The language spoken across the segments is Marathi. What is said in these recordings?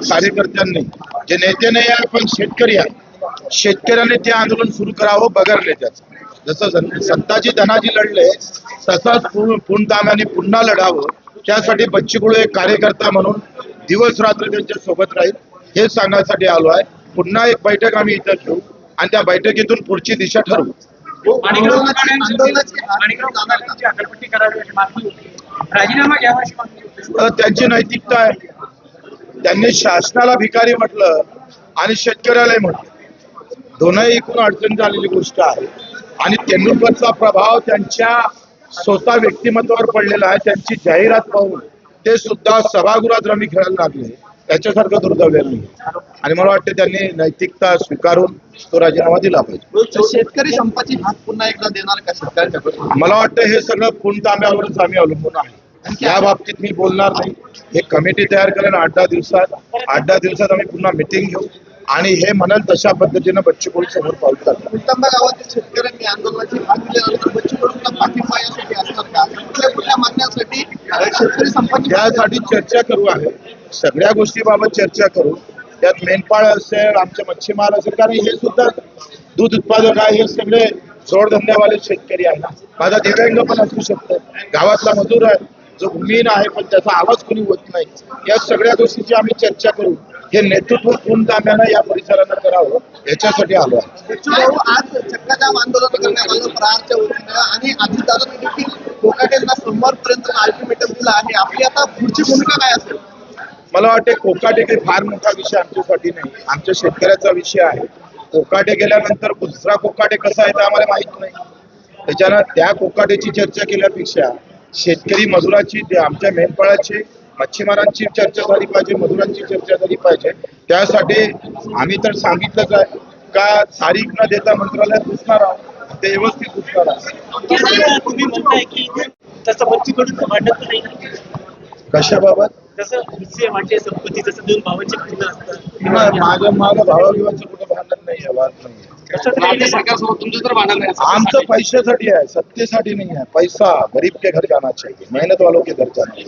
कार्यकर्त्यांनी जे नेते नाही आहे पण शेतकरी आहे शेतकऱ्याने ते आंदोलन सुरू करावं बगर नेत्याचं जसं सत्ताजी धनाजी लढले तसाच पुणताम्याने पुन्हा लढावं त्यासाठी बच्चूकुळे एक कार्यकर्ता म्हणून दिवस रात्र त्यांच्यासोबत राहील हे सांगण्यासाठी आलो आहे. पुन्हा एक बैठक आम्ही इथं घेऊ आणि त्या बैठकीतून पुढची दिशा ठरवू. त्यांची नैतिकता आहे. त्यांनी शासनाला भिकारी म्हटलं आणि शेतकऱ्यालाही म्हटलं. दोनही एकूण अडचण झालेली गोष्ट आहे. आणि तेंडुलकरचा प्रभाव त्यांच्या स्वतः व्यक्तिमत्वावर पडलेला आहे. त्यांची जाहिरात पाहून ते सुद्धा सभागृहात रमी खेळायला लागले. त्याच्यासारखं दुर्दैव नाही. आणि मला वाटतं त्यांनी नैतिकता स्वीकारून तो राजीनामा दिला पाहिजे. शेतकरी संपाची हात पुन्हा एकदा देणार का शेतकऱ्यांच्या मला वाटतं हे सगळं पूर्ण तांब्यावरच आम्ही अवलंबून आहे. या बाबतीत मी बोलणार नाही. हे कमिटी तयार करेन आठ दहा दिवसात. आठ दहा दिवसात आम्ही पुन्हा मिटिंग घेऊ. आणि हे म्हणाल तशा पद्धतीनं बच्चू कडू समोर पाऊल त्यासाठी चर्चा करू आहे. सगळ्या गोष्टीबाबत चर्चा करू. त्यात मेंढपाळ असेल आमचे मच्छीमार असेल कारण हे सुद्धा दूध उत्पादक आहे हे सगळे जोडधंद्यावाले शेतकरी आहे माझा दिव्यांग पण असू शकतो. गावातला मजूर आहे. जो भूमिहीन आहे पण त्याचा आवाज कोणी होत नाही. या सगळ्या गोष्टीची आम्ही चर्चा करू. हे नेतृत्व पूर्ण तांब्यानं या परिसरानं करावं याच्यासाठी आलो आहे. आज चक्काजाम आंदोलन करण्यात आलं प्रहारच्या वतीनं आणि देखील कोकाटेंना सोमवारपर्यंत अल्टिमेटम दिला आहे आपली आता पुढची भूमिका काय असेल? मला वाटते कोकाटे काही फार मोठा विषय आमच्यासाठी नाही. आमच्या शेतकऱ्याचा विषय आहे. कोकाटे गेल्यानंतर दुसरा कोकाटे कसा आहे ते आम्हाला माहीत नाही. त्याच्यानं त्या कोकाटेची चर्चा केल्यापेक्षा शेतकरी मजुराची आमच्या मेंढपाळाची मच्छीमारांची चर्चा झाली पाहिजे मजुरांची चर्चा झाली पाहिजे. त्यासाठी आम्ही तर सांगितलंच आहे का तारीख न देता मंत्रालयात घुसणार आहोत ते व्यवस्थित घुसणार आहे तुम्ही म्हणताय की तसं बच्ची कडून भांडत नाही ना. कशाबाबत माझं माझं भावाभिवाचं कुठं भांडण नाही आहे वाद नाही आमचं पैशासाठी आहे सत्तेसाठी नाही आहे. पैसा गरीब के घर जाना चाहिए मेहनत वालों के घर जाना हे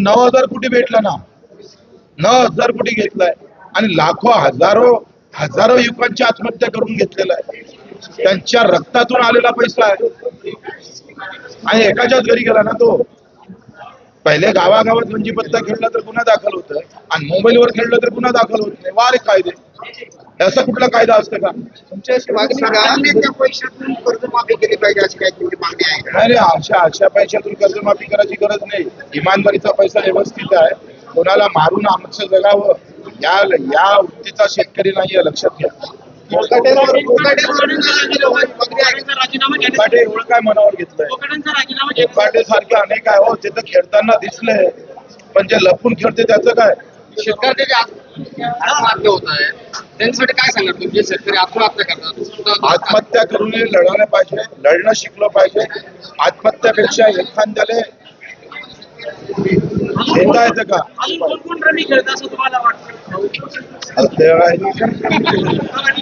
नऊ हजार कोटी भेटला ना. नऊ हजार कोटी घेतलाय. आणि लाखो हजारो हजारो युवकांची आत्महत्या करून घेतलेला आहे. त्यांच्या रक्तातून आलेला पैसा आहे. आणि एकाच्याच घरी गेला ना तो. पहिले गावागावात म्हणजे पत्ता खेळला तर गुन्हा दाखल होत आणि मोबाईलवर खेळलं तर गुन्हा दाखल होत नाही. वारे कायदे. असा कुठला कायदा असतं का? कर्जमाफी केली पाहिजे अशी काही तुमची मागणी आहे का? नाही रे अशा अशा पैशातून कर्जमाफी करायची गरज नाही. इमानदारीचा पैसा व्यवस्थित आहे. कोणाला मारून आमचं जगावं या या वृत्तीचा शेतकरी नाहीये लक्षात घ्या. एवढं काय मनावर घेतलंय? सारखे अनेक आहे हो खेळताना दिसले. पण जे लपून खेळते त्याचं काय? आत्महत्या होत आहे त्यांच्यासाठी काय सांगणार तुम्ही? शेतकरी आत्महत्या करतात आत्महत्या करून लढवलं पाहिजे लढणं शिकलं पाहिजे. आत्महत्यापेक्षा एखाद्याला घेता येतं का अजून